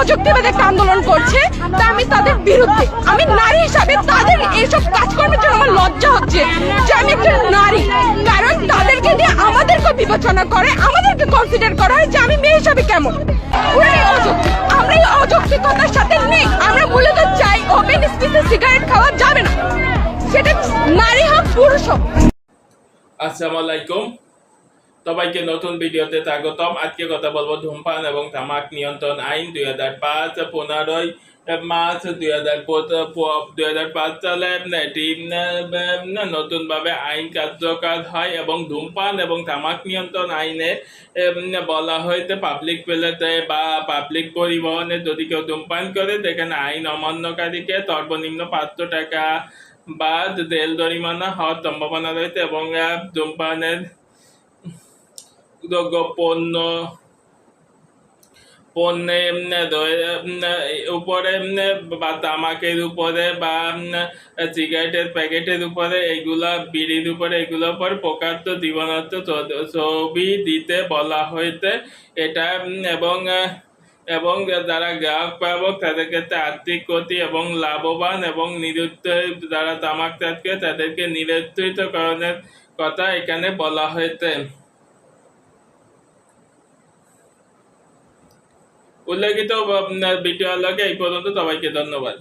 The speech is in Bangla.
অযৌক্তিকভাবে একটা আন্দোলন করছে, তা আমি তাদের বিরুদ্ধে, আমি নারী হিসাবে তাদের এইসব কাজকর্মের জন্য আমার লজ্জা হচ্ছে যে আমি একটা নারী, কারণ তাদেরকে দিয়ে আমাদেরকে বিবেচনা করে, আমাদেরকে কনসিডার করা হয় যে আমি মেয়ে হিসাবে কেমন? পুরাই অযৌক্তিক আমরা এই অযৌক্তিকতার সাথে নেই, আমরা মূলত চাই ওপেন স্পেসে সিগারেট খাওয়া যাবে না। সেটা নারী হোক, পুরুষ হোক। আসসালামু আলাইকুম। সবাইকে নতুন ভিডিওতে স্বাগতম। আজকে কথা বলব ধূমপান এবং তামাক নিয়ন্ত্রণ আইন দুই হাজার পাঁচ, পনেরোই মার্চ দুই হাজার দুই হাজার পাঁচ সালে এটি নতুনভাবে আইন কার্যকর হয় এবং ধূমপান এবং তামাক নিয়ন্ত্রণ আইনে বলা হয়েছে পাবলিক প্লেসে বা পাবলিক পরিবহনে যদি কেউ ধূমপান করে, সেখানে আইন অমান্যকারীকে সর্বনিম্ন পাঁচশো টাকা বা জেল জরিমানা হওয়ার সম্ভাবনা রয়েছে এবং ধূমপানের পণ্য পণ্যে উম, রয়ে- উম, উপরে বা তামাকের উপরে বা সিগারেটের প্যাকেটের উপরে এগুলা বিড়ির উপরে এগুলোর উপর প্রকাশ্য জীবনার্থ ছ- ছবি দিতে বলা হয়েছে এটা এবং এবং যারা গ্রাহক পাবক তাদের ক্ষেত্রে আর্থিক ক্ষতি এবং লাভবান এবং নিরুত্তর যারা তামাক চাষ করে তাদেরকে নিরুত্তরিতকরণের কথা এখানে বলা হয়েছে উল্লেখিত ভিডিও লগে এই পর্যন্ত সবাইকে ধন্যবাদ।